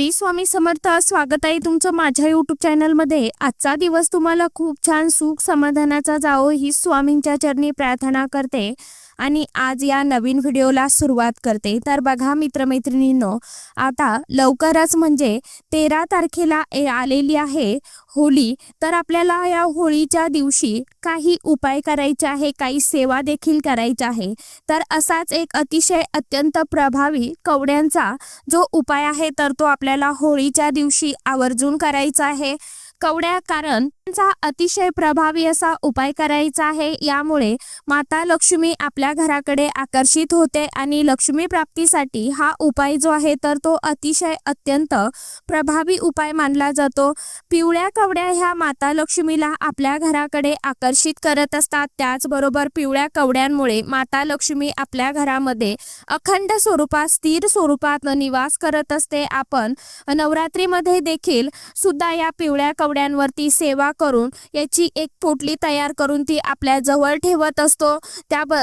श्री स्वामी समर्थ स्वागत आहे तुमचं माझ्या यूट्यूब चॅनलमध्ये आजचा दिवस तुम्हाला खूप छान सुख समाधानाचा जावो ही स्वामींच्या चरणी प्रार्थना करते. आणि आज या नवीन व्हिडिओला सुरुवात करते. तर बघा मित्रमैत्रिणींनो आता लवकरच म्हणजे तेरा तारखेला आलेली आहे होळी. तर आपल्याला या होळीच्या दिवशी काही उपाय करायचे आहे काही सेवा देखील करायची आहे. तर असाच एक अतिशय अत्यंत प्रभावी कवड्यांचा जो उपाय आहे तर तो आपल्या आपल्याला होळीच्या दिवशी आवर्जून करायचं आहे. कवड्या कारण त्यांचा अतिशय प्रभावी असा उपाय करायचा आहे. यामुळे माता लक्ष्मी आपल्या घराकडे आकर्षित होते आणि लक्ष्मी प्राप्तीसाठी हा उपाय जो आहे तर तो अतिशय अत्यंत प्रभावी उपाय मानला जातो. पिवळ्या कवड्या ह्या माता लक्ष्मीला आपल्या घराकडे आकर्षित करत असतात. त्याचबरोबर पिवळ्या कवड्यांमुळे माता लक्ष्मी आपल्या घरामध्ये अखंड स्वरूपात स्थिर स्वरूपात निवास करत असते. आपण नवरात्रीमध्ये देखील सुद्धा या पिवळ्या कवड्यांवरती सेवा करून याची एक पोटली तयार करून ती आपल्या जवळ ठेवत असतो. त्या ब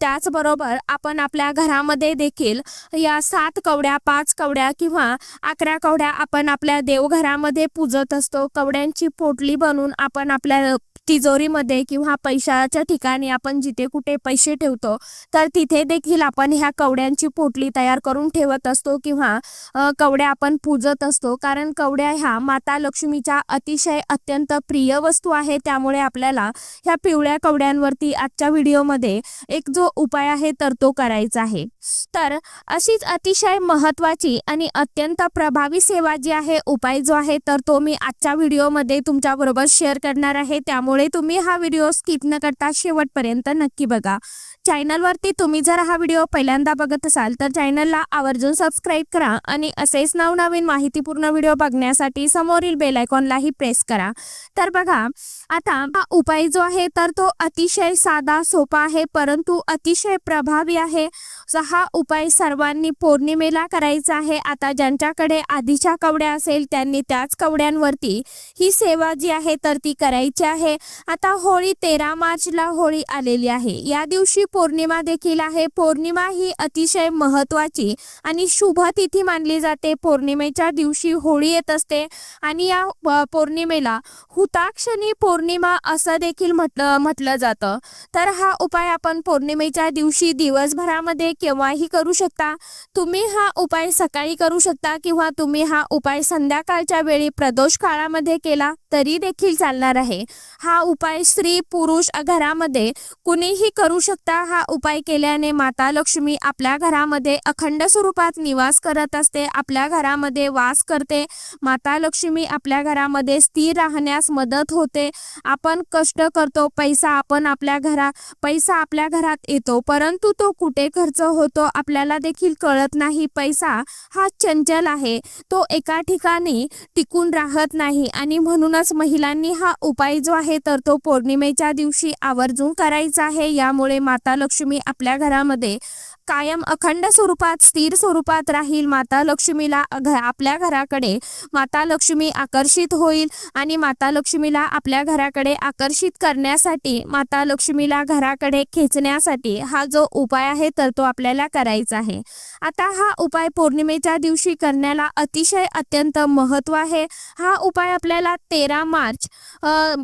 त्याचबरोबर आपण आपल्या घरामध्ये देखील या सात कवड्या पाच कवड्या किंवा अकरा कवड्या आपण आपल्या देवघरामध्ये पूजत असतो. कवड्यांची पोटली बनवून आपण आपल्या तिजोरीमध्ये किंवा पैशाच्या ठिकाणी आपण जिथे कुठे पैसे ठेवतो तर तिथे देखील आपण ह्या कवड्यांची पोटली तयार करून ठेवत असतो किंवा कवड्या आपण पूजत असतो. कारण कवड्या ह्या माता लक्ष्मीच्या अतिशय अत्यंत प्रिय वस्तू आहे. त्यामुळे आपल्याला ह्या पिवळ्या कवड्यांवरती आजच्या व्हिडिओमध्ये एक जो उपाय आहे तर तो करायचा आहे. तर अशीच अतिशय महत्वाची आणि अत्यंत प्रभावी सेवा जी आहे उपाय जो आहे तर तो मी आजच्या व्हिडिओमध्ये तुमच्याबरोबर शेअर करणार आहे. त्यामुळे तुम्ही हा व्हिडिओ स्किप न करता शेवटपर्यंत नक्की बघा. चॅनलवरती तुम्ही जर हा व्हिडिओ पहिल्यांदा बघत असाल तर चॅनलला आवर्जून सबस्क्राईब करा आणि असेच नवनवीन माहितीपूर्ण व्हिडिओ बघण्यासाठी समोरील बेल आयकॉनलाही प्रेस करा. तर बघा आता हा उपाय जो आहे तर तो अतिशय साधा सोपा आहे परंतु अतिशय प्रभावी आहे. हा उपाय सर्वांनी पौर्णिमेला करायचा आहे. आता ज्यांच्याकडे आधीच्या कवड्या असेल त्यांनी त्याच कवड्यांवरती ही सेवा जी आहे तर ती करायची आहे. आता होळी तेरा मार्चला होळी आलेली आहे. या दिवशी पौर्णिमा देखील आहे. पौर्णिमा ही अतिशय महत्वाची आणि शुभ तिथी मानली जाते. पौर्णिमेच्या दिवशी होळी येत असते आणि या पौर्णिमेला हुताक्षणी पौर्णिमा असं देखील म्हटलं म्हटलं जातं. तर हा उपाय आपण पौर्णिमेच्या दिवशी दिवसभरामध्ये केव्हाही करू शकता. तुम्ही हा उपाय सकाळी करू शकता किंवा तुम्ही हा उपाय संध्याकाळच्या वेळी प्रदोष काळामध्ये केला तरी देखील चालणार आहे. हा हा उपाय स्त्री पुरुष घरामध्ये कुणीही करू शकता. हा उपाय केल्याने माता लक्ष्मी आपल्या घरामध्ये अखंड स्वरूपात निवास करत असते. आपल्या घरामध्ये वास करते. माता लक्ष्मी आपल्या घरामध्ये स्थिर राहण्यास मदत होते. आपण कष्ट करतो. पैसा आपण आपल्या घरा पैसा आपल्या घरात येतो. परंतु तो कुठे खर्च होतो आपल्याला देखील कळत नाही. पैसा हा चंचल आहे. तो एका ठिकाणी टिकून राहत नाही. आणि म्हणूनच महिलांनी हा उपाय जो आहे तर तो पौर्णिमेच्या दिवशी आवर्जून करायचा आहे. यामुळे माता लक्ष्मी आपल्या घरामध्ये कायम अखंड स्वरूपात स्थिर स्वरूपात राहील. माता लक्ष्मीला आपल्या घराकडे माता लक्ष्मी आकर्षित होईल आणि माता लक्ष्मीला आपल्या घराकडे आकर्षित करण्यासाठी माता लक्ष्मीला घराकडे खेचण्यासाठी हा जो उपाय आहे तर तो आपल्याला करायचा आहे. आता हा उपाय पौर्णिमेच्या दिवशी करण्याला अतिशय अत्यंत महत्त्व आहे. हा उपाय आपल्याला तेरा मार्च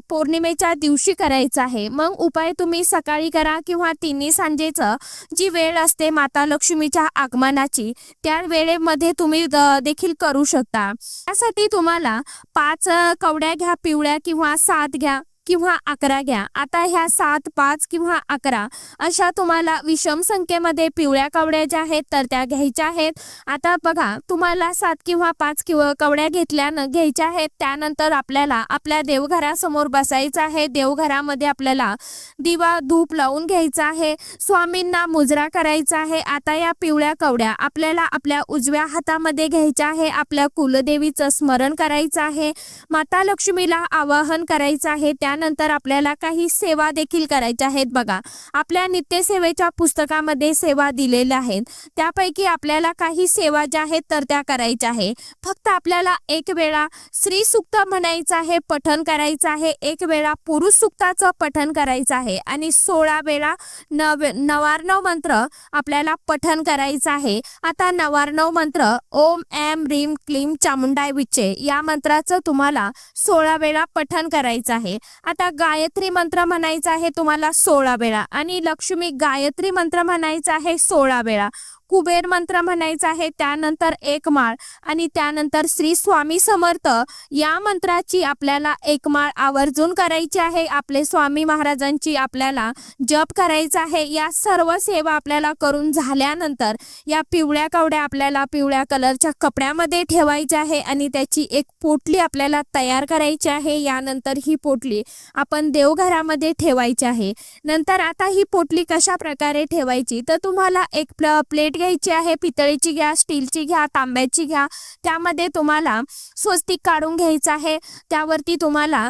पौर्णिमेच्या दिवशी करायचा आहे. मग उपाय तुम्ही सकाळी करा किंवा तिन्ही सांजेचं. जी वेळ असते माता लक्ष्मीच्या आगमनाची त्या वेळेमध्ये तुम्ही देखील करू शकता. त्यासाठी तुम्हाला पाच कवड्या घ्या पिवळ्या किंवा सात घ्या. किंवा अकरा घ्या. आता ह्या सात पाच किंवा अकरा अशा तुम्हाला विषम संख्येमध्ये पिवळ्या कवड्या ज्या आहेत तर त्या घ्यायच्या आहेत. आता बघा तुम्हाला सात किंवा पाच किंवा कवड्या घेतल्यानं घ्यायच्या आहेत. त्यानंतर आपल्याला आपल्या देवघरासमोर बसायचं आहे. देवघरामध्ये आपल्याला दिवा धूप लावून घ्यायचा आहे. स्वामींना मुजरा करायचा आहे. आता या पिवळ्या कवड्या आपल्याला आपल्या उजव्या हातामध्ये घ्यायच्या आहे. आपल्या कुलदेवीचं स्मरण करायचं आहे. माता लक्ष्मीला आवाहन करायचं आहे. त्या त्यानंतर आपल्याला काही सेवा देखील करायच्या आहेत बघा. आपल्या नित्यसेवेच्या पुस्तकामध्ये सेवा दिलेल्या आहेत. त्यापैकी आपल्याला काही सेवा ज्या आहेत तर त्या करायच्या आहे फक्त आपल्याला एक वेळा स्त्री सुक्त म्हणायचं आहे पठन करायचं आहे. एक वेळा पुरुष सुक्ताचं पठन करायचं आहे. आणि सोळा वेळा नव नवार्णव मंत्र आपल्याला पठन करायचं आहे. आता नवार्णव मंत्र ओम एम रीम क्लीम चामुंडाय विचे या मंत्राचं तुम्हाला सोळा वेळा पठन करायचं आहे. आता गायत्री मंत्र म्हणायचा आहे तुम्हाला सोळा वेळा आणि लक्ष्मी गायत्री मंत्र म्हणायचा आहे सोळा वेळा. कुबेर मंत्र म्हणायचा आहे त्यानंतर एक माळ आणि त्यानंतर श्री स्वामी समर्थ. या मंत्राची आपल्याला एक माळ आवर्जून करायची आहे. आपले स्वामी महाराजांची आपल्याला जप करायचा आहे. या सर्व सेवा आपल्याला करून झाल्यानंतर या पिवळ्या कवड्या आपल्याला पिवळ्या कलरच्या कपड्यामध्ये ठेवायच्या आहे आणि त्याची एक पोटली आपल्याला तयार करायची आहे. यानंतर ही पोटली आपण देवघरामध्ये ठेवायची आहे. नंतर आता ही पोटली कशा प्रकारे ठेवायची? तर तुम्हाला एक प्ल प्लेट घ्यायची आहे पितळेची घ्या स्टीलची घ्या तांब्याची घ्या. त्यामध्ये तुम्हाला स्वस्तिक काढून घ्यायचं आहे. त्यावरती तुम्हाला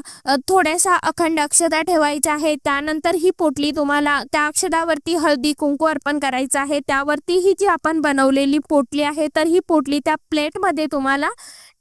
थोड्याशा अखंड अक्षता ठेवायच्या आहे त्यानंतर ही पोटली तुम्हाला त्या अक्षरावरती हळदी कुंकू अर्पण करायचं आहे. त्यावरती ही जी आपण बनवलेली पोटली आहे तर ही पोटली त्या प्लेटमध्ये तुम्हाला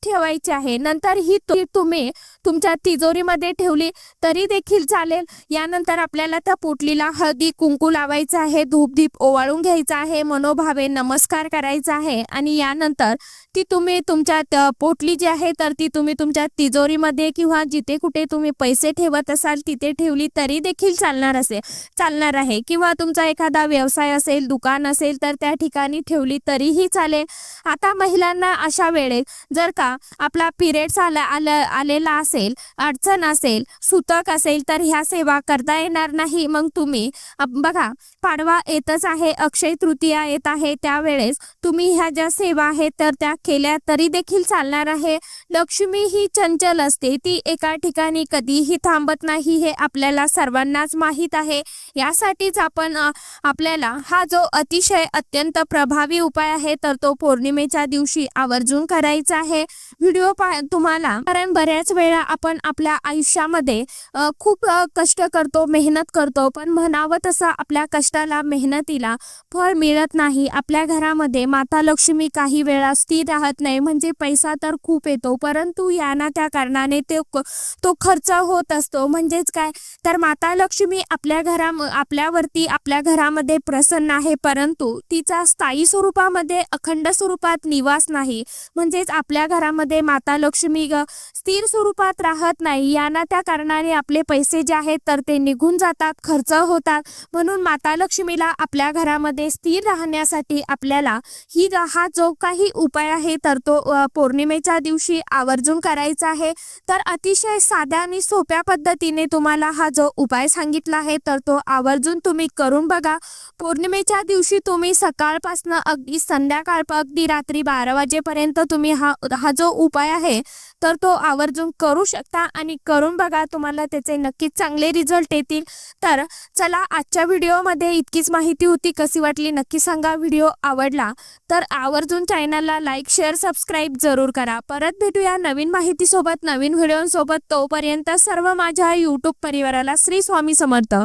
ठेवायची आहे. नंतर ही तुम्ही तुमच्या तिजोरीमध्ये ठेवली तरी देखील चालेल. यानंतर आपल्याला त्या पोटलीला हळदी कुंकू लावायचं आहे. धूपदीप ओवाळून घ्यायचा आहे. मनोभावे नमस्कार करायचा आहे. आणि यानंतर ती तुम्ही तुमच्या पोटली जी आहे तर ती तुम्ही तुमच्या तिजोरीमध्ये किंवा जिथे कुठे तुम्ही पैसे ठेवत असाल तिथे ठेवली तरी देखील चालणार असेल चालणार आहे. किंवा तुमचा एखादा व्यवसाय असेल दुकान असेल तर त्या ठिकाणी ठेवली तरीही चालेल. आता महिलांना अशा वेळेत जर का आपला पिरियड्स आला आला आलेला असेल अडचण असेल सुतक असेल तर ह्या सेवा करता येणार नाही. मग तुम्ही बघा पाडवा येतच आहे अक्षय तृतीया येत आहे त्यावेळेस तुम्ही ह्या ज्या सेवा आहेत तर त्या केल्या तरी देखील चालणार आहे. लक्ष्मी ही चंचल असते ती एका ठिकाणी कधीही थांबत नाही हे आपल्याला सर्वांनाच माहीत आहे. यासाठीच आपण आपल्याला हा जो अतिशय अत्यंत प्रभावी उपाय आहे तर तो पौर्णिमेच्या दिवशी आवर्जून करायचा आहे. व्हिडिओ पा तुम्हाला. कारण बऱ्याच वेळा आपण आपल्या आयुष्यामध्ये खूप कष्ट करतो मेहनत करतो पण म्हणावं तसं आपल्या कष्टाला मेहनतीला फळ मिळत नाही. आपल्या घरामध्ये माता लक्ष्मी काही वेळा स्थिर राहत नाही म्हणजे पैसा तर खूप येतो परंतु या ना त्या कारणाने ते तो खर्च होत असतो. म्हणजेच काय? तर माता लक्ष्मी आपल्या घरा आपल्यावरती आपल्या घरामध्ये प्रसन्न आहे परंतु तिचा स्थायी स्वरूपामध्ये अखंड स्वरूपात निवास नाही. म्हणजेच आपल्या घरामध्ये माता लक्ष्मी ग स्थिर स्वरूपात राहत नाही. यांना त्या कारणाने आपले पैसे जे आहेत तर ते निघून जातात खर्च होतात. म्हणून माता लक्ष्मीला आपल्या घरामध्ये स्थिर राहण्यासाठी आपल्याला ही हा जो काही उपाय आहे तर तो पौर्णिमेच्या दिवशी आवर्जून करायचा आहे. तर अतिशय साध्या आणि सोप्या पद्धतीने तुम्हाला हा जो उपाय सांगितला आहे तर तो आवर्जून तुम्ही करून बघा. पौर्णिमेच्या दिवशी तुम्ही सकाळपासनं अगदी संध्याकाळ अगदी रात्री बारा वाजेपर्यंत तुम्ही हा हा जो उपाय आहे तर तो आवर्जून करू शकता आणि करून बघा तुम्हाला त्याचे नक्कीच चांगले रिझल्ट येतील. तर चला आजच्या व्हिडिओमध्ये इतकीच माहिती होती कशी वाटली नक्की सांगा. व्हिडिओ आवडला तर आवर्जून चॅनलला लाईक शेअर सबस्क्राईब जरूर करा. परत भेटूया नवीन माहितीसोबत नवीन व्हिडिओसोबत. तोपर्यंत सर्व माझ्या यूट्यूब परिवाराला श्री स्वामी समर्थ.